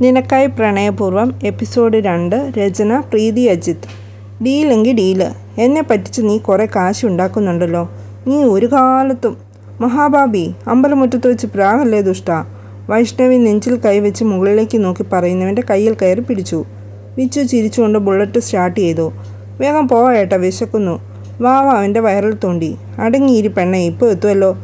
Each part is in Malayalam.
നിനക്കായി പ്രണയപൂർവം എപ്പിസോഡ് രണ്ട് രചന പ്രീതി അജിത്. ഡീലെങ്കിൽ ഡീൽ. എന്നെ പറ്റിച്ച് നീ കുറേ കാശ് ഉണ്ടാക്കുന്നുണ്ടല്ലോ. നീ ഒരു കാലത്തും. മഹാബാബി അമ്പലമുറ്റത്ത് വെച്ച് പ്രാഗല്ലേ ദുഷ്ട? വൈഷ്ണവി നെഞ്ചിൽ കൈവച്ച് മുകളിലേക്ക് നോക്കി പറയുന്നവന്റെ കയ്യിൽ കയറി പിടിച്ചു. വിച്ചു ചിരിച്ചുകൊണ്ട് ബുള്ളറ്റ് സ്റ്റാർട്ട് ചെയ്തു. വേഗം പോവാ ഏട്ടാ വിശക്കുന്നു. വാവ അവന്റെ വയറിൽ തോണ്ടി. അടങ്ങിയിരി പെണ്ണെ ഇപ്പോൾ എത്തുമല്ലോ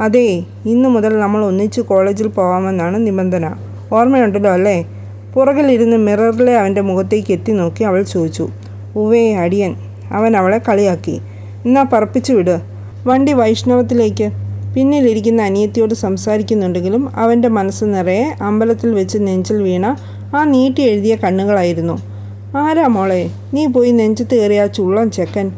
അതേ ഇന്നു മുതൽ നമ്മൾ ഒന്നിച്ച് കോളേജിൽ പോകാമെന്നാണ് നിബന്ധന. ഓർമ്മയുണ്ടല്ലോ അല്ലേ? പുറകിലിരുന്ന് മിററിലെ അവന്റെ മുഖത്തേക്ക് എത്തി നോക്കി അവൾ ചോദിച്ചു ഉവേ അടിയൻ അവൻ അവളെ കളിയാക്കി. എന്നാ പറപ്പിച്ചു വിട്. വണ്ടി വൈഷ്ണവത്തിലേക്ക്. പിന്നിലിരിക്കുന്ന അനിയത്തിയോട് സംസാരിക്കുന്നുണ്ടെങ്കിലും അവന്റെ മനസ്സ് നിറയെ അമ്പലത്തിൽ വെച്ച് നെഞ്ചിൽ വീണ ആ നീട്ടി എഴുതിയ കണ്ണുകളായിരുന്നു. ആരാ മോളെ? നീ പോയി നെഞ്ചത്ത് കയറിയ ആ ചുള്ളം ചെക്കൻ.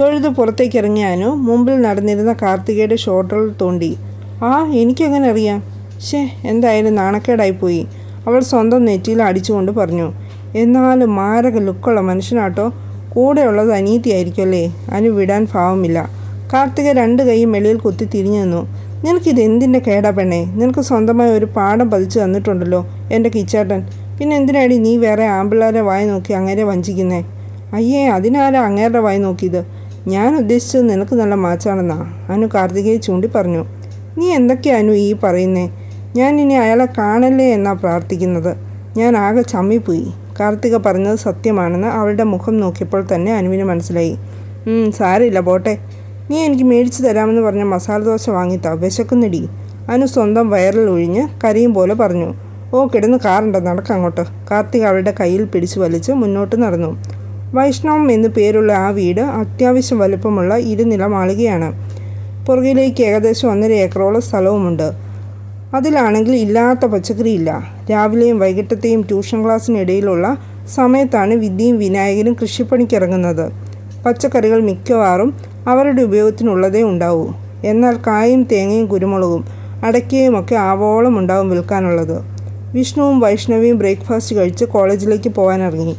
തൊഴുത് പുറത്തേക്ക് ഇറങ്ങിയാനോ മുമ്പിൽ നടന്നിരുന്ന കാർത്തികയുടെ ഷോട്ടറിൽ തോണ്ടി. ആ എനിക്കെങ്ങനെ അറിയാം? ഷേ എന്തായാലും നാണക്കേടായിപ്പോയി. അവൾ സ്വന്തം നെറ്റിയിൽ അടിച്ചുകൊണ്ട് പറഞ്ഞു എന്നാലും മാരക ലുക്കുള്ള മനുഷ്യനാട്ടോ. കൂടെയുള്ളത് അനീതിയായിരിക്കുമല്ലേ? അനു വിടാൻ ഭാവമില്ല കാർത്തിക രണ്ട് കൈയും വെളിയിൽ കുത്തി തിരിഞ്ഞു നിന്നു. നിനക്കിത് എന്തിന്റെ കേടാ പെണ്ണേ? നിനക്ക് സ്വന്തമായി ഒരു പാഠം പതിച്ചു തന്നിട്ടുണ്ടല്ലോ എന്റെ കിച്ചാട്ടൻ. പിന്നെ എന്തിനാടി നീ വേറെ ആമ്പിള്ളേരെ വായി നോക്കി അങ്ങേരെ വഞ്ചിക്കുന്നേ? അയ്യേ അതിനാരാ അങ്ങേരുടെ വായി നോക്കിയത്? ഞാൻ ഉദ്ദേശിച്ചത് നിനക്ക് നല്ല മാച്ചാണെന്നാ. അനു കാർത്തികയെ ചൂണ്ടി പറഞ്ഞു നീ എന്തൊക്കെയാ അനു ഈ പറയുന്നേ? ഞാൻ ഇനി അയാളെ കാണല്ലേ എന്നാ പ്രാർത്ഥിക്കുന്നത്. ഞാൻ ആകെ ചമ്മിപ്പോയി. കാർത്തിക പറഞ്ഞത് സത്യമാണെന്ന് അവളുടെ മുഖം നോക്കിയപ്പോൾ തന്നെ അനുവിന് മനസ്സിലായി. "ഉം, സാരമില്ല പോട്ടെ. നീ എനിക്ക് മേടിച്ചു തരാമെന്ന് പറഞ്ഞ മസാല ദോശ വാങ്ങിത്താ. വിശക്കുന്നിടി. അനു സ്വന്തം വയറിൽ ഒഴിഞ്ഞ് കരയും പോലെ പറഞ്ഞു. ഓ കിടന്ന് കാറുണ്ട് നടക്കങ്ങോട്ട് കാർത്തിക അവളുടെ കയ്യിൽ പിടിച്ചു വലിച്ച് മുന്നോട്ട് നടന്നു. വൈഷ്ണവം എന്നു പേരുള്ള ആ വീട് അത്യാവശ്യം വലുപ്പമുള്ള ഇരുനില മാളികയാണ്. പുറകിലേക്ക് ഏകദേശം ഒന്നര ഏക്കറോളം സ്ഥലവുമുണ്ട്. അതിലാണെങ്കിൽ ഇല്ലാത്ത പച്ചക്കറിയില്ല. രാവിലെയും വൈകിട്ടത്തെയും ട്യൂഷൻ ക്ലാസ്സിനിടയിലുള്ള സമയത്താണ് വിദ്യയും വിനായകനും കൃഷിപ്പണിക്കിറങ്ങുന്നത്. പച്ചക്കറികൾ മിക്കവാറും അവരുടെ ഉപയോഗത്തിനുള്ളതേ ഉണ്ടാവൂ. എന്നാൽ കായും തേങ്ങയും കുരുമുളകും അടയ്ക്കയും ഒക്കെ ആവോളം ഉണ്ടാവും വിൽക്കാനുള്ളത്. വിഷ്ണുവും വൈഷ്ണവിയും ബ്രേക്ക്ഫാസ്റ്റ് കഴിച്ച് കോളേജിലേക്ക് പോകാനിറങ്ങി.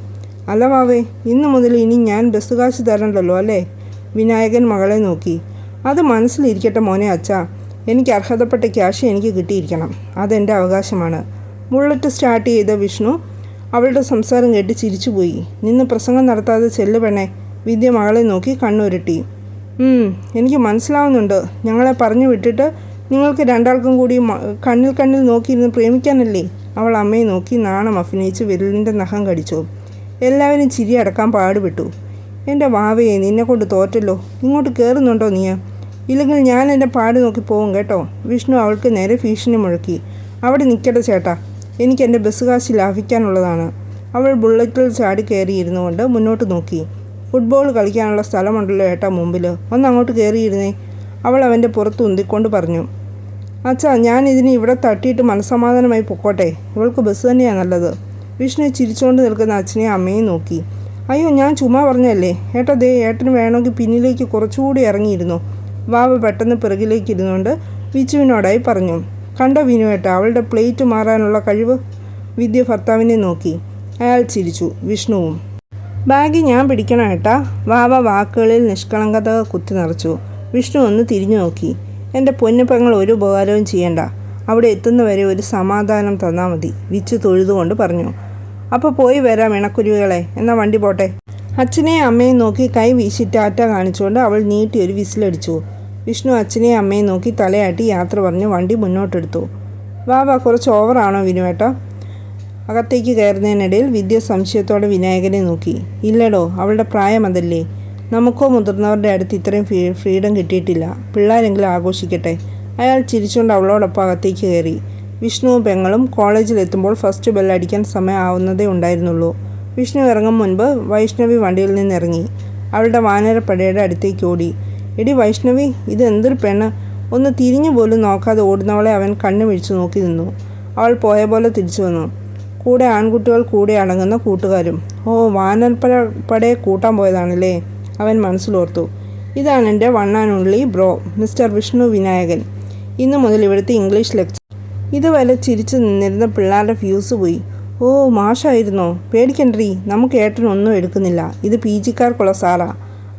അല്ല വാവേ ഇന്നു മുതൽ ഇനി ഞാൻ ബസ് കാശ് തരണ്ടല്ലോ അല്ലേ? വിനായകൻ മകളെ നോക്കി. അത് മനസ്സിലിരിക്കട്ടെ മോനെ അച്ഛാ. എനിക്ക് അർഹതപ്പെട്ട ക്യാഷ് എനിക്ക് കിട്ടിയിരിക്കണം. അതെന്റെ അവകാശമാണ്. ബുള്ളറ്റ് സ്റ്റാർട്ട് ചെയ്ത വിഷ്ണു അവളുടെ സംസാരം കേട്ട് ചിരിച്ചുപോയി. നിന്ന് പ്രസംഗം നടത്താതെ ചെല്ലു പെണ്ണെ വിദ്യ മകളെ നോക്കി കണ്ണുരുട്ടി. "ഉം, എനിക്ക് മനസ്സിലാവുന്നുണ്ട്. ഞങ്ങളെ പറഞ്ഞു വിട്ടിട്ട് നിങ്ങൾക്ക് രണ്ടാൾക്കും കൂടി കണ്ണിൽ കണ്ണിൽ കണ്ണിൽ നോക്കിയിരുന്ന് പ്രേമിക്കാനല്ലേ? അവൾ അമ്മയെ നോക്കി നാണം അഭിനയിച്ച് വിരലിന്റെ നഖം കടിച്ചു. എല്ലാവരും ചിരി അടക്കാൻ പാടുപെട്ടു. എന്റെ വാവയെ നിന്നെ കൊണ്ട് തോറ്റല്ലോ. ഇങ്ങോട്ട് കയറുന്നുണ്ടോ നീ ഇല്ലെങ്കിൽ ഞാൻ എന്റെ പാട് നോക്കി പോകും കേട്ടോ. വിഷ്ണു അവൾക്ക് നേരെ ഭീഷണി മുഴക്കി. അവിടെ നിൽക്കട്ടെ ചേട്ടാ. എനിക്ക് എന്റെ ബസ് കാശ് ലാഭിക്കാനുള്ളതാണ്. അവൾ ബുള്ളറ്റിൽ ചാടി കയറിയിരുന്നു കൊണ്ട് മുന്നോട്ട് നോക്കി. ഫുട്ബോൾ കളിക്കാനുള്ള സ്ഥലമുണ്ടല്ലോ ഏട്ടാ മുമ്പിൽ ഒന്ന് അങ്ങോട്ട് കയറിയിരുന്നേ. അവൾ അവന്റെ പുറത്ത് ഉന്തിക്കൊണ്ട് പറഞ്ഞു. അച്ഛാ ഞാൻ ഇതിന് ഇവിടെ തട്ടിയിട്ട് മനസ്സമാധാനമായി പൊക്കോട്ടെ. ഇവൾക്ക് ബസ് തന്നെയാണ് നല്ലത്. വിഷ്ണു ചിരിച്ചുകൊണ്ട് നിൽക്കുന്ന അച്ഛനെയും അമ്മയും നോക്കി. അയ്യോ ഞാൻ ചുമ്മാ പറഞ്ഞല്ലേ ഏട്ടാ ദേ ഏട്ടന് വേണമെങ്കിൽ പിന്നിലേക്ക് കുറച്ചുകൂടി ഇറങ്ങിയിരുന്നു. വാവ പെട്ടെന്ന് പിറകിലേക്ക് ഇരുന്നുകൊണ്ട് വിച്ചുവിനോടായി പറഞ്ഞു കണ്ട വിനു ഏട്ടാ അവളുടെ പ്ലേറ്റ് മാറാനുള്ള കഴിവ്? വിദ്യ ഭർത്താവിനെ നോക്കി. അയാൾ ചിരിച്ചു വിഷ്ണുവും. ബാഗ് ഞാൻ പിടിക്കണം ഏട്ടാ? വാവ വാക്കുകളിൽ നിഷ്കളങ്കത കുത്തി നിറച്ചു. വിഷ്ണു ഒന്ന് തിരിഞ്ഞു നോക്കി. എന്റെ പൊന്നുപെങ്ങൾ ഒരു ഉപകാരവും ചെയ്യണ്ട. അവിടെ എത്തുന്നവരെ ഒരു സമാധാനം തന്നാൽ മതി വിച്ചു തൊഴുതുകൊണ്ട് പറഞ്ഞു. അപ്പോൾ പോയി വരാം ഇണക്കുരുവികളെ എന്നാൽ വണ്ടി പോട്ടെ? അച്ഛനെയും അമ്മയും നോക്കി കൈ വീശി ടാറ്റ കാണിച്ചുകൊണ്ട് അവൾ നീട്ടി ഒരു വിസിലടിച്ചു. വിഷ്ണു അച്ഛനെയും അമ്മയും നോക്കി തലയാട്ടി യാത്ര പറഞ്ഞ് വണ്ടി മുന്നോട്ടെടുത്തു. വാവ കുറച്ച് ഓവറാണോ വിനുവേട്ട അകത്തേക്ക് കയറുന്നതിനിടയിൽ വിദ്യ സംശയത്തോടെ വിനായകനെ നോക്കി. ഇല്ലടോ അവളുടെ പ്രായം അതല്ലേ. നമുക്കോ മുതിർന്നവരുടെ അടുത്ത് ഇത്രയും ഫ്രീ ഫ്രീഡം കിട്ടിയിട്ടില്ല. പിള്ളേരെങ്കിലും ആഘോഷിക്കട്ടെ. അയാൾ ചിരിച്ചുകൊണ്ട് അവളോടൊപ്പം അകത്തേക്ക് കയറി. വിഷ്ണുവും പെങ്ങളും കോളേജിലെത്തുമ്പോൾ ഫസ്റ്റ് ബെൽ അടിക്കാൻ സമയമാവുന്നതേ ഉണ്ടായിരുന്നുള്ളൂ. വിഷ്ണു ഇറങ്ങും മുൻപ് വൈഷ്ണവി വണ്ടിയിൽ നിന്നിറങ്ങി. അവളുടെ വാനരപ്പടയുടെ അടുത്തേക്ക് ഓടി. എടി വൈഷ്ണവി ഇത് എന്തൊരു പെണ്ണ്. ഒന്ന് തിരിഞ്ഞു പോലും നോക്കാതെ ഓടുന്നവളെ അവൻ കണ്ണു വിഴിച്ചു നോക്കി നിന്നു. അവൾ പോയ പോലെ തിരിച്ചു വന്നു. കൂടെ ആൺകുട്ടികൾ കൂടെ അടങ്ങുന്ന കൂട്ടുകാരും. ഓ വാനൽപ്പട പടയെ കൂട്ടാൻ പോയതാണല്ലേ? അവൻ മനസ്സിലോർത്തു. ഇതാണ് എന്റെ one bro mister Vishnu Vinayakan. ഇന്നു മുതൽ ഇവിടുത്തെ ഇംഗ്ലീഷ് ലെക്ചർ. ഇതുവരെ ചിരിച്ചു നിന്നിരുന്ന പിള്ളേരുടെ ഫ്യൂസ് പോയി. ഓ മാഷായിരുന്നോ? പേടിക്കണ്ടറി നമുക്ക് ഏട്ടനൊന്നും എടുക്കുന്നില്ല. ഇത് പി ജിക്കാർക്കുള്ള സാറാ.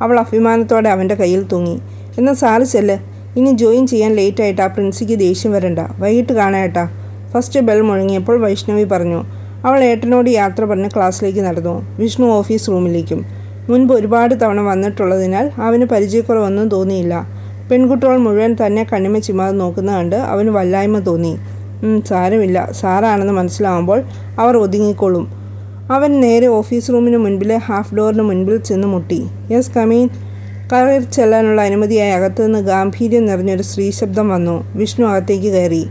അവൾ അഭിമാനത്തോടെ അവന്റെ കയ്യിൽ തൂങ്ങി. എന്നാൽ സാറ് ചെല്ല് ഇനി ജോയിൻ ചെയ്യാൻ ലേറ്റ് ആ പ്രിൻസിക്ക് ദേഷ്യം വരണ്ട. വൈകിട്ട് കാണാട്ടാ ഫസ്റ്റ് ബെൽ മുഴങ്ങിയപ്പോൾ വൈഷ്ണവി പറഞ്ഞു അവൾ ഏട്ടനോട് യാത്ര പറഞ്ഞ് ക്ലാസ്സിലേക്ക് നടന്നു. വിഷ്ണു ഓഫീസ് റൂമിലേക്കും. മുൻപ് ഒരുപാട് തവണ വന്നിട്ടുള്ളതിനാൽ അവന് പരിചയക്കുറവൊന്നും തോന്നിയില്ല. പെൺകുട്ടികൾ മുഴുവൻ തന്നെ കണ്ണിമ ചിമ്മാതെ നോക്കുന്ന കണ്ട് അവന് വല്ലായ്മ തോന്നി. "ഉം, സാരമില്ല. സാറാണെന്ന് മനസ്സിലാവുമ്പോൾ അവർ ഒതുങ്ങിക്കൊള്ളും അവൻ നേരെ ഓഫീസ് റൂമിന് മുൻപിലെ ഹാഫ് ഡോറിന് മുൻപിൽ ചെന്ന് മുട്ടി. യെസ് കമീൻ കയറി ചെല്ലാനുള്ള അനുമതിയായി അകത്തുനിന്ന് ഗാംഭീര്യം നിറഞ്ഞൊരു സ്ത്രീ ശബ്ദം വന്നു. വിഷ്ണു അകത്തേക്ക് കയറി.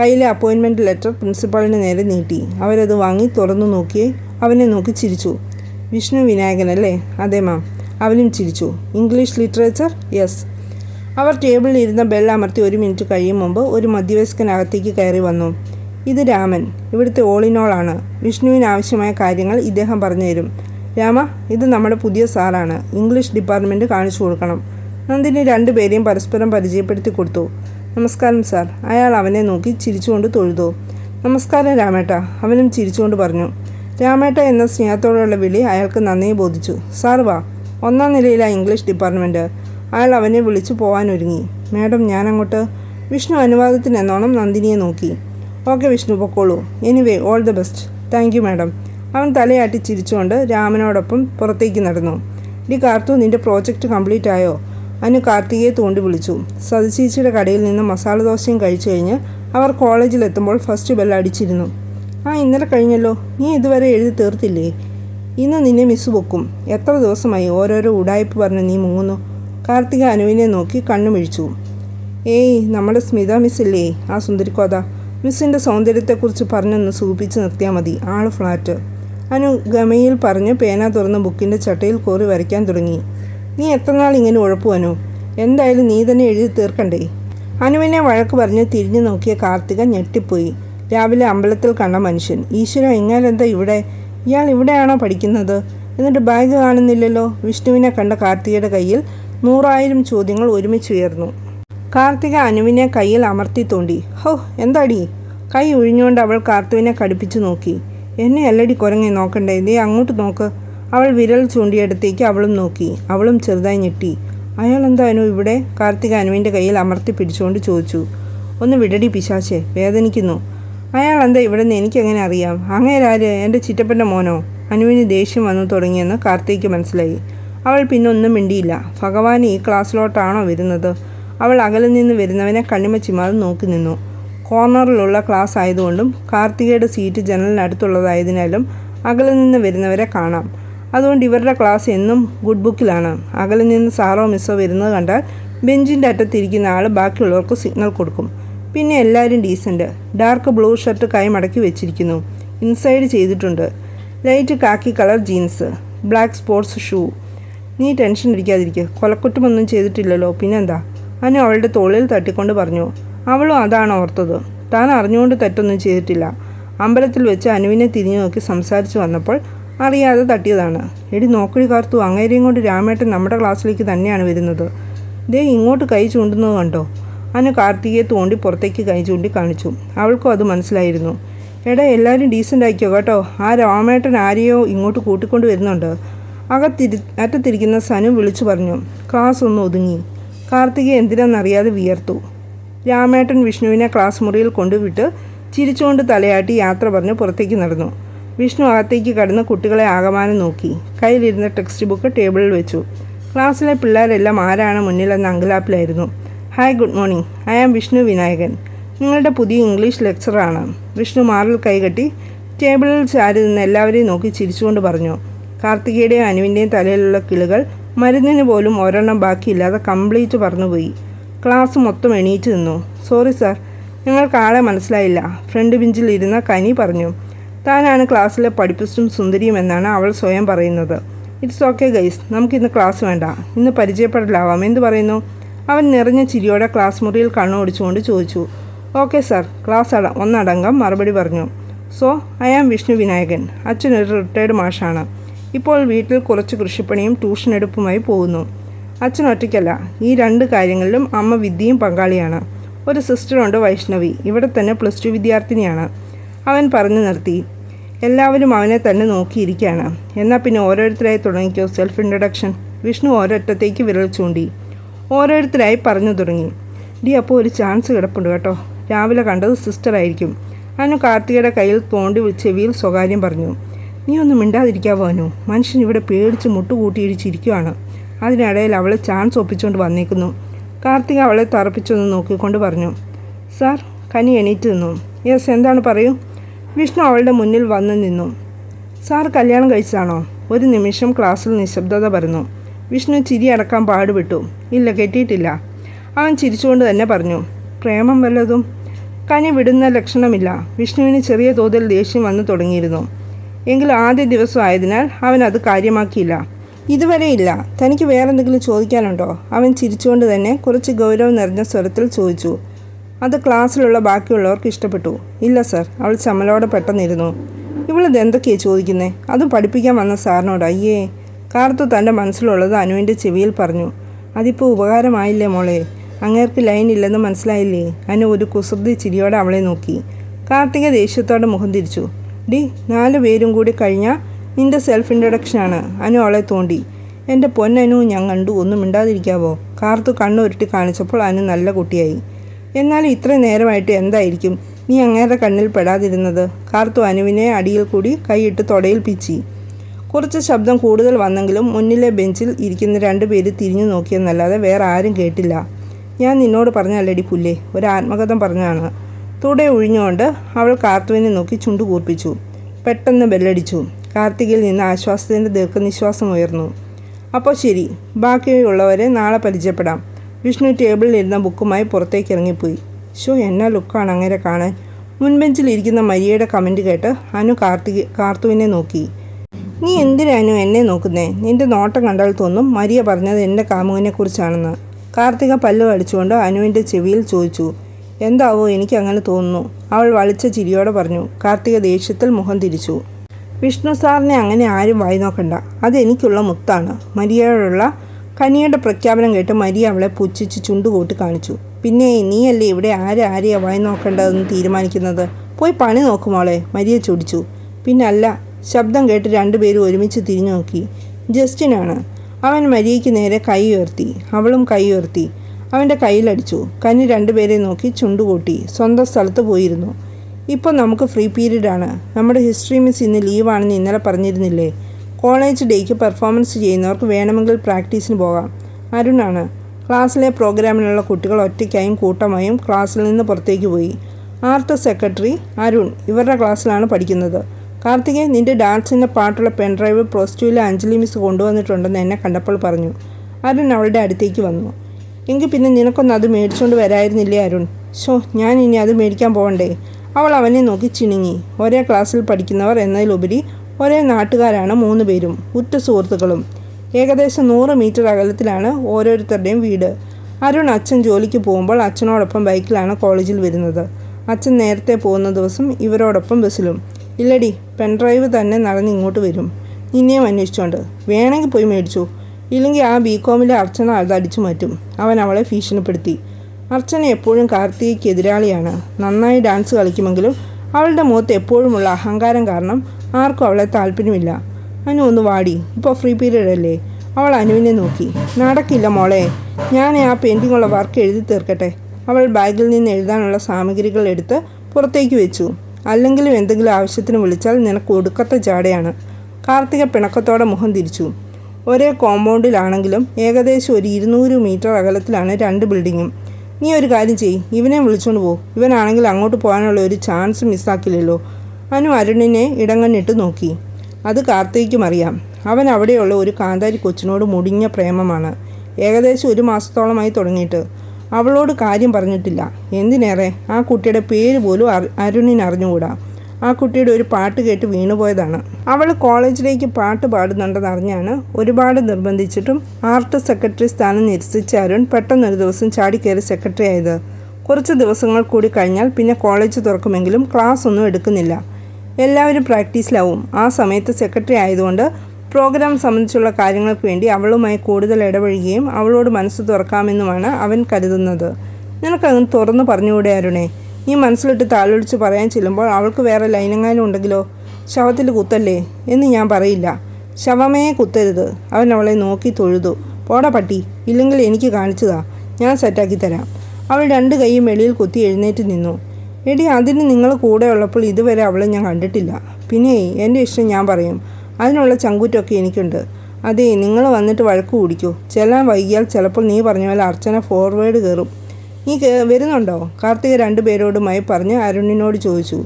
കയ്യിലെ അപ്പോയിൻമെന്റ് ലെറ്റർ പ്രിൻസിപ്പാളിന് നേരെ നീട്ടി. അവരത് വാങ്ങി തുറന്നു നോക്കി അവനെ നോക്കി ചിരിച്ചു. വിഷ്ണു വിനായകൻ അല്ലേ അതെ മാം. അവനും ചിരിച്ചു. English literature? യെസ്. അവർ ടേബിളിൽ ഇരുന്ന ബെൽ അമർത്തി ഒരു മിനിറ്റ് കഴിയും മുമ്പ് ഒരു മധ്യവയസ്കൻ അകത്തേക്ക് കയറി വന്നു. ഇത് രാമൻ ഇവിടുത്തെ ഓളിനോളാണ്. വിഷ്ണുവിന് ആവശ്യമായ കാര്യങ്ങൾ ഇദ്ദേഹം പറഞ്ഞു പറഞ്ഞുതരും. രാമ ഇത് നമ്മുടെ പുതിയ സാറാണ്. ഇംഗ്ലീഷ് ഡിപ്പാർട്ട്മെന്റ് കാണിച്ചു കൊടുക്കണം. നന്ദിനി രണ്ടുപേരെയും പരസ്പരം പരിചയപ്പെടുത്തി കൊടുത്തു. നമസ്കാരം സാർ. അയാൾ അവനെ നോക്കി ചിരിച്ചുകൊണ്ട് തൊഴുതു. നമസ്കാരം രാമേട്ട. അവനും ചിരിച്ചുകൊണ്ട് പറഞ്ഞു. രാമേട്ട എന്ന സ്നേഹത്തോടെയുള്ള വിളി അയാൾക്ക് നന്നേ ബോധിച്ചു. സാർ വാ. ഒന്നാം നിലയിലാണ് ഇംഗ്ലീഷ് ഡിപ്പാർട്ട്മെന്റ് അയാൾ അവനെ വിളിച്ചു പോകാനൊരുങ്ങി മാഡം ഞാനങ്ങോട്ട് വിഷ്ണു അനുവാദത്തിന് എന്നോണം നന്ദിനിയെ നോക്കി. ഓക്കെ വിഷ്ണു പൊക്കോളൂ. Anyway all the best thank you madam അവൻ തലയാട്ടി ചിരിച്ചുകൊണ്ട് രാമനോടൊപ്പം പുറത്തേക്ക് നടന്നു. ഡി കാർത്തു നിന്റെ പ്രോജക്റ്റ് കംപ്ലീറ്റ് ആയോ? അനു കാർത്തികയെ തോണ്ടി വിളിച്ചു. സതിശീച്ചിയുടെ കടയിൽ നിന്ന് മസാല ദോശയും കഴിച്ചു കഴിഞ്ഞ് അവർ കോളേജിലെത്തുമ്പോൾ ഫസ്റ്റ് ബെൽ അടിച്ചിരുന്നു. ആ ഇന്നലെ കഴിഞ്ഞല്ലോ. നീ ഇതുവരെ എഴുതി തീർത്തില്ലേ? ഇന്ന് നിന്നെ മിസ് പൊക്കും എത്ര ദിവസമായി ഓരോരോ ഉടായ്പ് പറഞ്ഞ് നീ മുങ്ങുന്നു? കാർത്തിക അനുവിനെ നോക്കി കണ്ണുമിഴിച്ചു. ഏയ് നമ്മുടെ സ്മിത മിസ്സില്ലേ ആ സുന്ദരിക്കോത. മിസ്സിന്റെ സൗന്ദര്യത്തെക്കുറിച്ച് പറഞ്ഞൊന്ന് സൂപ്പിച്ച് നിർത്തിയാൽ മതി. ആൾ ഫ്ലാറ്റ്. അനു ഗമയിൽ പറഞ്ഞ് പേന തുറന്ന് ബുക്കിന്റെ ചട്ടയിൽ കോറി വരയ്ക്കാൻ തുടങ്ങി. നീ എത്ര നാൾ ഇങ്ങനെ ഉഴപ്പു അനു? എന്തായാലും നീ തന്നെ എഴുതി തീർക്കണ്ടേ? അനുവിനെ വഴക്ക് പറഞ്ഞ് തിരിഞ്ഞു നോക്കിയ കാർത്തിക ഞെട്ടിപ്പോയി. രാവിലെ അമ്പലത്തിൽ കണ്ട മനുഷ്യൻ ഈശ്വരൻ എങ്ങനെന്താ ഇവിടെ? ഇയാൾ ഇവിടെയാണോ പഠിക്കുന്നത്? എന്നിട്ട് ബാഗ് കാണുന്നില്ലല്ലോ? വിഷ്ണുവിനെ കണ്ട കാർത്തികയുടെ കയ്യിൽ നൂറായിരം ചോദ്യങ്ങൾ ഒരുമിച്ചുയർന്നു കാർത്തിക അനുവിനെ കയ്യിൽ അമർത്തി തോണ്ടി. ഹോ എന്താടി? കൈ ഒഴിഞ്ഞുകൊണ്ട് അവൾ കാർത്തുവിനെ കടുപ്പിച്ചു നോക്കി. എന്നെ അല്ലടി കുരങ്ങി നോക്കണ്ടേ? നീ അങ്ങോട്ട് നോക്ക്. അവൾ വിരൽ ചൂണ്ടിയെടുത്തേക്ക് അവളും നോക്കി. അവളും ചെറുതായി ഞെട്ടി. അയാൾ എന്താ അനു ഇവിടെ? കാർത്തിക അനുവിന്റെ കയ്യിൽ അമർത്തി പിടിച്ചുകൊണ്ട് ചോദിച്ചു. ഒന്ന് വിടടി പിശാശെ വേദനിക്കുന്നു. അയാൾ എന്താ ഇവിടെ നിന്ന് എനിക്കെങ്ങനെ അറിയാം? അങ്ങേരാര് എന്റെ ചിറ്റപ്പന്റെ മോനോ? അനുവിന് ദേഷ്യം വന്നു തുടങ്ങിയെന്ന് കാർത്തിക്ക് മനസ്സിലായി. അവൾ പിന്നൊന്നും മിണ്ടിയില്ല. ഭഗവാൻ ഈ ക്ലാസ്സിലോട്ടാണോ വരുന്നത്? അവൾ അകലിൽ നിന്ന് വരുന്നവനെ കണ്ണിമച്ചിമാർ നോക്കി നിന്നു. കോർണറിലുള്ള ക്ലാസ് ആയതുകൊണ്ടും കാർത്തികയുടെ സീറ്റ് ജനലിനടുത്തുള്ളതായതിനാലും അകലിൽ നിന്ന് വരുന്നവരെ കാണാം. അതുകൊണ്ട് ഇവരുടെ ക്ലാസ് എന്നും ഗുഡ് ബുക്കിലാണ്. അകലിൽ നിന്ന് സാറോ മിസ്സോ വരുന്നത് കണ്ടാൽ ബെഞ്ചിന്റെ അറ്റത്തിരിക്കുന്ന ആൾ ബാക്കിയുള്ളവർക്ക് സിഗ്നൽ കൊടുക്കും. പിന്നെ എല്ലാവരും ഡീസന്റ് ഡാർക്ക് ബ്ലൂ ഷർട്ട് കൈ മടക്കി വെച്ചിരിക്കുന്നു. ഇൻസൈഡ് ചെയ്തിട്ടുണ്ട്. Light khaki colour jeans. Black sports shoe. നീ ടെൻഷൻ അടിക്കാതിരിക്കുക കൊലക്കുറ്റമൊന്നും ചെയ്തിട്ടില്ലല്ലോ. പിന്നെന്താ? അനു അവളുടെ തോളിൽ തട്ടിക്കൊണ്ട് പറഞ്ഞു അവളും അതാണ് ഓർത്തത്. താൻ അറിഞ്ഞുകൊണ്ട് തെറ്റൊന്നും ചെയ്തിട്ടില്ല. അമ്പലത്തിൽ വെച്ച് അനുവിനെ തിരിഞ്ഞു നോക്കി സംസാരിച്ചു വന്നപ്പോൾ അറിയാതെ തട്ടിയതാണ്. എടി നോക്കടി കാർത്തു അങ്ങേരെയും കൊണ്ട് രാമേട്ടൻ നമ്മുടെ ക്ലാസ്സിലേക്ക് തന്നെയാണ് വരുന്നത്. ദേ ഇങ്ങോട്ട് കൈ ചൂണ്ടുന്നത് കണ്ടോ അനു കാർത്തികയെ തോണ്ടി പുറത്തേക്ക് കൈ ചൂണ്ടി കാണിച്ചു. അവൾക്കും അത് മനസ്സിലായിരുന്നു. എടാ എല്ലാവരും ഡീസന്റ് ആയിക്കോ കേട്ടോ? ആ രാമേട്ടൻ ആരെയോ ഇങ്ങോട്ട് കൂട്ടിക്കൊണ്ട് വരുന്നുണ്ട്. അകത്തിരി അറ്റത്തിരിക്കുന്ന സനു വിളിച്ചു പറഞ്ഞു. ക്ലാസ് ഒന്ന് ഒതുങ്ങി. കാർത്തിക എന്തിനെന്നറിയാതെ വിയർത്തു. രാമേട്ടൻ വിഷ്ണുവിനെ ക്ലാസ് മുറിയിൽ കൊണ്ടുവിട്ട് ചിരിച്ചുകൊണ്ട് തലയാട്ടി യാത്ര പറഞ്ഞ് പുറത്തേക്ക് നടന്നു. വിഷ്ണു അകത്തേക്ക് കടന്ന് കുട്ടികളെ ആകമാനം നോക്കി. കയ്യിലിരുന്ന ടെക്സ്റ്റ് ബുക്ക് ടേബിളിൽ വെച്ചു. ക്ലാസ്സിലെ പിള്ളേരെല്ലാം ആരാണ് മുന്നിലെന്ന അങ്കലാപ്പിലായിരുന്നു. Hi good morning. I am Vishnu Vinayakan. നിങ്ങളുടെ പുതിയ ഇംഗ്ലീഷ് ലെക്ചറാണ്. വിഷ്ണു മാറിൽ കൈകെട്ടി ടേബിളിൽ ചാരി നിന്ന് എല്ലാവരെയും നോക്കി ചിരിച്ചുകൊണ്ട് പറഞ്ഞു. കാർത്തികയുടെയും അനുവിന്റെയും തലയിലുള്ള കിളുകൾ മരുന്നിന് പോലും ഒരെണ്ണം ബാക്കിയില്ലാതെ കംപ്ലീറ്റ് പറന്നുപോയി. ക്ലാസ് മൊത്തം എണീറ്റ് നിന്നു. സോറി സാർ ഞങ്ങൾക്ക് ആളെ മനസ്സിലായില്ല. ഫ്രണ്ട് ബിഞ്ചിൽ ഇരുന്ന കനി പറഞ്ഞു താനാണ് ക്ലാസ്സിലെ പഠിപ്പിസ്റ്റും സുന്ദരിയും എന്നാണ് അവൾ സ്വയം പറയുന്നത്. ഇറ്റ്സ് ഓക്കെ ഗൈസ് നമുക്കിന്ന് ക്ലാസ് വേണ്ട. ഇന്ന് പരിചയപ്പെടലാവാം. എന്ത് പറയുന്നു? അവൻ നിറഞ്ഞ ചിരിയോടെ ക്ലാസ് മുറിയിൽ കണ്ണോടിച്ചുകൊണ്ട് ചോദിച്ചു. ഓക്കെ സാർ ക്ലാസ് അട ഒന്നടങ്കം മറുപടി പറഞ്ഞു. So I am Vishnu Vinayakan അച്ഛൻ ഒരു റിട്ടയർഡ് മാഷാണ്. ഇപ്പോൾ വീട്ടിൽ കുറച്ച് കൃഷിപ്പണിയും ട്യൂഷൻ എടുപ്പുമായി പോകുന്നു. അച്ഛൻ ഒറ്റയ്ക്കല്ല. ഈ രണ്ട് കാര്യങ്ങളിലും അമ്മ വിദ്യയും പങ്കാളിയാണ്. ഒരു സിസ്റ്ററുണ്ട് വൈഷ്ണവി. ഇവിടെ തന്നെ പ്ലസ് ടു വിദ്യാർത്ഥിനിയാണ്. അവൻ പറഞ്ഞു നിർത്തി. എല്ലാവരും അവനെ തന്നെ നോക്കിയിരിക്കുകയാണ്. എന്നാൽ പിന്നെ ഓരോരുത്തരായി തുടങ്ങിക്കോ സെൽഫ് ഇൻട്രൊഡക്ഷൻ വിഷ്ണു ഓരോറ്റത്തേക്ക് വിരൽ ചൂണ്ടി. ഓരോരുത്തരായി പറഞ്ഞു തുടങ്ങി. ഡി അപ്പോൾ ഒരു ചാൻസ് കിടപ്പുണ്ട് കേട്ടോ. രാവിലെ കണ്ടത് സിസ്റ്ററായിരിക്കും അനു കാർത്തികയുടെ കയ്യിൽ തോണ്ടി ചെവിയിൽ സ്വകാര്യം പറഞ്ഞു. നീ ഒന്നും മിണ്ടാതിരിക്കാവോ അനു? മനുഷ്യൻ ഇവിടെ പേടിച്ച് മുട്ടുകൂട്ടിയിടിച്ചിരിക്കുവാണ്. അതിനിടയിൽ അവൾ ചാൻസ് ഒപ്പിച്ചുകൊണ്ട് വന്നേക്കുന്നു. കാർത്തിക അവളെ തറപ്പിച്ചൊന്ന് നോക്കിക്കൊണ്ട് പറഞ്ഞു. സാർ കനി എണീറ്റ് നിന്നു. യെസ് എന്താണ് പറയൂ? വിഷ്ണു അവളുടെ മുന്നിൽ വന്നു നിന്നു. സാർ കല്യാണം കഴിച്ചതാണോ? ഒരു നിമിഷം ക്ലാസ്സിൽ നിശബ്ദത പറഞ്ഞു വിഷ്ണു ചിരി അടക്കാൻ പാടുപെട്ടു. ഇല്ല കെട്ടിയിട്ടില്ല. അവൻ ചിരിച്ചുകൊണ്ട് തന്നെ പറഞ്ഞു. പ്രേമം വല്ലതും? കനി വിടുന്ന ലക്ഷണമില്ല. വിഷ്ണുവിന് ചെറിയ തോതിൽ ദേഷ്യം വന്നു തുടങ്ങിയിരുന്നു. എങ്കിലും ആദ്യ ദിവസം ആയതിനാൽ അവൻ അത് കാര്യമാക്കിയില്ല. ഇതുവരെ ഇല്ല. തനിക്ക് വേറെ വേറെന്തെങ്കിലും ചോദിക്കാനുണ്ടോ? അവൻ ചിരിച്ചുകൊണ്ട് തന്നെ കുറച്ച് ഗൗരവം നിറഞ്ഞ സ്വരത്തിൽ ചോദിച്ചു. അത് ക്ലാസ്സിലുള്ള ബാക്കിയുള്ളവർക്ക് ഇഷ്ടപ്പെട്ടു. ഇല്ല സർ. അവൾ ചമ്മലോടെ പെട്ടെന്നിരുന്നു. ഇവളിത് എന്തൊക്കെയാണ് ചോദിക്കുന്നത് അതും പഠിപ്പിക്കാൻ വന്ന സാറിനോട്. അയ്യേ. കാർത്തു തന്റെ മനസ്സിലുള്ളത് അനുവിന്റെ ചെവിയിൽ പറഞ്ഞു. അതിപ്പോൾ ഉപകാരമായില്ലേ മോളെ? അങ്ങേർക്ക് ലൈൻ ഇല്ലെന്ന് മനസ്സിലായില്ലേ? അനു ഒരു കുസൃതി ചിരിയോടെ അവളെ നോക്കി. കാർത്തിക ദേഷ്യത്തോടെ മുഖം തിരിച്ചു. ഡി നാല് പേരും കൂടി കഴിഞ്ഞാൽ നിന്റെ സെൽഫ് ഇൻട്രൊഡക്ഷനാണ് അനു അവളെ തോണ്ടി. എന്റെ പൊന്നനു ഞാൻ കണ്ടു. ഒന്നും ഇണ്ടാതിരിക്കാവോ കാർത്തു കണ്ണുരുട്ടി കാണിച്ചപ്പോൾ അനു നല്ല കുട്ടിയായി. എന്നാലും ഇത്ര നേരമായിട്ട് എന്തായിരിക്കും? നീ അങ്ങേരുടെ കണ്ണിൽ പെടാതിരുന്നത്? കാർത്തു അനുവിനെ അടിയിൽ കൂടി കൈയിട്ട് തൊടയിൽ പിച്ചി. കുറച്ച് ശബ്ദം കൂടുതൽ വന്നെങ്കിലും മുന്നിലെ ബെഞ്ചിൽ ഇരിക്കുന്ന രണ്ട് പേര് തിരിഞ്ഞു നോക്കിയെന്നല്ലാതെ വേറെ ആരും കേട്ടില്ല. ഞാൻ നിന്നോട് പറഞ്ഞല്ലടി പുല്ലേ? ഒരു ആത്മകഥം പറഞ്ഞതാണ്. തുടെ ഉഴിഞ്ഞുകൊണ്ട് അവൾ കാർത്തുവിനെ നോക്കി ചുണ്ടു കൂർപ്പിച്ചു. പെട്ടെന്ന് ബെല്ലടിച്ചു. കാർത്തികയിൽ നിന്ന് ആശ്വാസത്തിന്റെ ദീർഘനിശ്വാസം ഉയർന്നു. അപ്പോൾ ശരി ബാക്കിയുള്ളവരെ നാളെ പരിചയപ്പെടാം. വിഷ്ണു ടേബിളിൽ ഇരുന്ന ബുക്കുമായി പുറത്തേക്ക് ഇറങ്ങിപ്പോയി. ഷോ എന്നാ ലുക്കാണ് അങ്ങനെ കാണാൻ? മുൻബെഞ്ചിൽ ഇരിക്കുന്ന മരിയയുടെ കമന്റ് കേട്ട് അനു കാർത്തിക കാർത്തുവിനെ നോക്കി. നീ എന്തിനു എന്നെ നോക്കുന്നേ? നിന്റെ നോട്ടം കണ്ടാൽ തോന്നും മരിയ പറഞ്ഞത് എന്റെ കാമുകനെ കുറിച്ചാണെന്ന് കാർത്തിക പല്ലു അടിച്ചുകൊണ്ട് അനുവിന്റെ ചെവിയിൽ ചോദിച്ചു. എന്താവോ എനിക്ക് അങ്ങനെ തോന്നുന്നു. അവൾ വളിച്ച ചിരിയോടെ പറഞ്ഞു കാർത്തിക ദേഷ്യത്തിൽ മുഖം തിരിച്ചു. വിഷ്ണു സാറിനെ അങ്ങനെ ആരും വായി നോക്കണ്ട. അതെനിക്കുള്ള മുത്താണ്. മരിയയോടുള്ള കനിയുടെ പ്രഖ്യാപനം കേട്ട് മരിയ അവളെ പുച്ഛിച്ച് ചുണ്ടുകൂട്ടി കാണിച്ചു. പിന്നെ നീയല്ലേ ഇവിടെ ആരെ ആരെയാ വായി നോക്കേണ്ടതെന്ന് തീരുമാനിക്കുന്നത്? പോയി പണി നോക്കുമോളെ മരിയ ചൊടിച്ചു പിന്നല്ല ശബ്ദം കേട്ട് രണ്ടുപേരും ഒരുമിച്ച് തിരിഞ്ഞു നോക്കി. ജസ്റ്റിനാണ്. അവൻ മരിയയ്ക്ക് നേരെ കൈ ഉയർത്തി. അവളും കൈ ഉയർത്തി. അവന്റെ കയ്യിലടിച്ചു. കനി രണ്ടുപേരെ നോക്കി ചുണ്ടുകൂട്ടി. സ്വന്തം സ്ഥലത്ത് പോയിരുന്നു. ഇപ്പോൾ നമുക്ക് ഫ്രീ പീരീഡ് ആണ് നമ്മുടെ ഹിസ്റ്ററി മിസ് ഇന്ന് ലീവാണെന്ന് ഇന്നലെ പറഞ്ഞിരുന്നില്ലേ? കോളേജ് ഡേക്ക് പെർഫോമൻസ് ചെയ്യുന്നവർക്ക് വേണമെങ്കിൽ പ്രാക്ടീസിന് പോകാം. അരുണാണ് ക്ലാസ്സിലെ പ്രോഗ്രാമിനുള്ള കുട്ടികൾ ഒറ്റയ്ക്കായും കൂട്ടമായും ക്ലാസ്സിൽ നിന്ന് പുറത്തേക്ക് പോയി. ആർട്ട് സെക്രട്ടറി അരുൺ ഇവരുടെ ക്ലാസ്സിലാണ് പഠിക്കുന്നത്. കാർത്തികെ നിന്റെ ഡാൻസിന്റെ പാട്ടുള്ള പെൻഡ്രൈവ് പ്ലസ് ടുവിലെ അഞ്ജലി മിസ് കൊണ്ടുവന്നിട്ടുണ്ടെന്ന് എന്നെ കണ്ടപ്പോൾ പറഞ്ഞു. അരുൺ അവളുടെ അടുത്തേക്ക് വന്നു. എങ്കിൽ പിന്നെ നിനക്കൊന്നും അത് മേടിച്ചുകൊണ്ട് വരായിരുന്നില്ലേ അരുൺ? ഷോ ഞാൻ ഇനി അത് മേടിക്കാൻ പോകണ്ടേ അവൾ അവനെ നോക്കി ചിണുങ്ങി. ഒരേ ക്ലാസ്സിൽ പഠിക്കുന്നവർ എന്നതിലുപരി ഒരേ നാട്ടുകാരാണ് മൂന്ന് പേരും ഉറ്റ സുഹൃത്തുക്കളും. ഏകദേശം നൂറ് മീറ്റർ അകലത്തിലാണ് ഓരോരുത്തരുടെയും വീട്. അരുൺ അച്ഛൻ ജോലിക്ക് പോകുമ്പോൾ അച്ഛനോടൊപ്പം ബൈക്കിലാണ് കോളേജിൽ വരുന്നത്. അച്ഛൻ നേരത്തെ പോകുന്ന ദിവസം ഇവരോടൊപ്പം ബസ്സിലും. ഇല്ലടി പെൻഡ്രൈവ് തന്നെ നടന്ന് ഇങ്ങോട്ട് വരും. നിന്നെയും അന്വേഷിച്ചുകൊണ്ട് വേണമെങ്കിൽ പോയി മേടിച്ചു. ഇല്ലെങ്കിൽ ആ ബി കോമിലെ അർച്ചന അത് അടിച്ചു മാറ്റും. അവൻ അവളെ ഭീഷണിപ്പെടുത്തി. അർച്ചന എപ്പോഴും കാർത്തികയ്ക്ക് എതിരാളിയാണ്. നന്നായി ഡാൻസ് കളിക്കുമെങ്കിലും അവളുടെ മുഖത്ത് എപ്പോഴുമുള്ള അഹങ്കാരം കാരണം ആർക്കും അവളെ താല്പര്യമില്ല. അനു ഒന്ന് വാടി. ഇപ്പോൾ ഫ്രീ പീരീഡ് അല്ലേ? അവൾ അനുവിനെ നോക്കി. നടക്കില്ല മോളെ. ഞാൻ ആ പെയിന്റിങ്ങുള്ള വർക്ക് എഴുതി തീർക്കട്ടെ. അവൾ ബാഗിൽ നിന്ന് എഴുതാനുള്ള സാമഗ്രികൾ എടുത്ത് പുറത്തേക്ക് വെച്ചു. അല്ലെങ്കിലും എന്തെങ്കിലും ആവശ്യത്തിന് വിളിച്ചാൽ നിനക്ക് ഒടുക്കത്തെ ചാടയാണ് കാർത്തിക പിണക്കത്തോടെ മുഖം തിരിച്ചു. ഒരേ കോമ്പൗണ്ടിലാണെങ്കിലും ഏകദേശം ഒരു ഇരുന്നൂറ് മീറ്റർ അകലത്തിലാണ് രണ്ട് ബിൽഡിങ്ങും നീ ഒരു കാര്യം ചെയ്യ് ഇവനെ വിളിച്ചുകൊണ്ട് പോ. ഇവനാണെങ്കിൽ അങ്ങോട്ട് പോകാനുള്ള ഒരു ചാൻസ് മിസ്സാക്കില്ലല്ലോ. അനു അരുണിനെ ഇടങ്ങണ്ണിട്ട് നോക്കി. അത് കാർത്തിക്കും അറിയാം. അവൻ അവിടെയുള്ള ഒരു കാന്താരി കൊച്ചിനോട് മുടിഞ്ഞ പ്രേമമാണ്. ഏകദേശം ഒരു മാസത്തോളമായി തുടങ്ങിയിട്ട്. അവളോട് കാര്യം പറഞ്ഞിട്ടില്ല. എന്തിനേറെ? ആ കുട്ടിയുടെ പേര് പോലും അരുണിന് അറിഞ്ഞുകൂടാ ആ കുട്ടിയുടെ ഒരു പാട്ട് കേട്ട് വീണുപോയതാണ്. അവൾ കോളേജിലേക്ക് പാട്ട് പാടുന്നുണ്ടെന്ന് അറിഞ്ഞാണ് ഒരുപാട് നിർബന്ധിച്ചിട്ടും ആർട്ട് സെക്രട്ടറി സ്ഥാനം നിരസിച്ച അരുൺ പെട്ടെന്നൊരു ദിവസം ചാടിക്കയറി സെക്രട്ടറി ആയത്. കുറച്ച് ദിവസങ്ങൾ കൂടി കഴിഞ്ഞാൽ പിന്നെ കോളേജ് തുറക്കുമെങ്കിലും ക്ലാസ് ഒന്നും എടുക്കുന്നില്ല. എല്ലാവരും പ്രാക്ടീസിലാവും. ആ സമയത്ത് സെക്രട്ടറി ആയതുകൊണ്ട് പ്രോഗ്രാം സംബന്ധിച്ചുള്ള കാര്യങ്ങൾക്ക് വേണ്ടി അവളുമായി കൂടുതൽ ഇടപഴകുകയും അവളോട് മനസ്സ് തുറക്കാമെന്നുമാണ് അവൻ കരുതുന്നത്. നിനക്കങ്ങ് തുറന്നു പറഞ്ഞുകൂടെ അരുണേ? നീ മനസ്സിലിട്ട് താലൊളിച്ച് പറയാൻ ചെല്ലുമ്പോൾ അവൾക്ക് വേറെ ലൈനങ്ങാനും ഉണ്ടെങ്കിലോ? ശവത്തിൽ കുത്തല്ലേ? എന്ന് ഞാൻ പറയില്ല. ശവമേ കുത്തരുത്. അവൻ അവളെ നോക്കി തൊഴുതു. പോടാ പട്ടി ഇല്ലെങ്കിൽ എനിക്ക് കാണിച്ചതാ. ഞാൻ സെറ്റാക്കി തരാം. അവൾ രണ്ട് കൈയും വെളിയിൽ കുത്തി എഴുന്നേറ്റ് നിന്നു. എടി അതിന് നിങ്ങൾ കൂടെ ഉള്ളപ്പോൾ ഇതുവരെ അവളെ ഞാൻ കണ്ടിട്ടില്ല. പിന്നെ എന്റെ ഇഷ്ടം ഞാൻ പറയും. അതിനുള്ള ചങ്കൂറ്റൊക്കെ എനിക്കുണ്ട്. അതേ നിങ്ങൾ വന്നിട്ട് വഴക്ക് കുടിക്കൂ. ചെല്ലാൻ വൈകിയാൽ ചിലപ്പോൾ നീ പറഞ്ഞ പോലെ അർച്ചന ഫോർവേഡ് കയറും നീ വരുന്നുണ്ടോ? കാർത്തിക രണ്ടു പേരോടുമായി പറഞ്ഞ് അരുണിനോട് ചോദിച്ചു.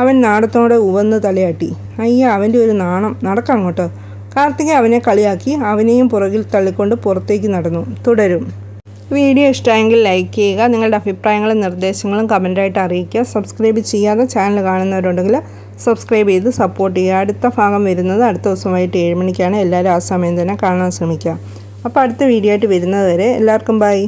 അവൻ നാടത്തോടെ ഉവന്ന് തലയാട്ടി. അയ്യ അവന്റെ ഒരു നാണം. നടക്കങ്ങോട്ട് കാർത്തിക അവനെ കളിയാക്കി അവനെയും പുറകിൽ തള്ളിക്കൊണ്ട് പുറത്തേക്ക് നടന്നു. തുടരും. വീഡിയോ ഇഷ്ടമായെങ്കിൽ ലൈക്ക് ചെയ്യുക നിങ്ങളുടെ അഭിപ്രായങ്ങളും നിർദ്ദേശങ്ങളും കമന്റായിട്ട് അറിയിക്കുക. സബ്സ്ക്രൈബ് ചെയ്യാതെ ചാനൽ കാണുന്നവരുണ്ടെങ്കിൽ സബ്സ്ക്രൈബ് ചെയ്ത് സപ്പോർട്ട് ചെയ്യുക. അടുത്ത ഭാഗം വരുന്നത് അടുത്ത ദിവസം വൈകിട്ട് ഏഴ് മണിക്കാണ്. എല്ലാവരും ആ സമയം തന്നെ കാണാൻ ശ്രമിക്കുക. അപ്പോൾ അടുത്ത വീഡിയോ ആയിട്ട് വരുന്നത് വരെ എല്ലാവർക്കും ബൈ.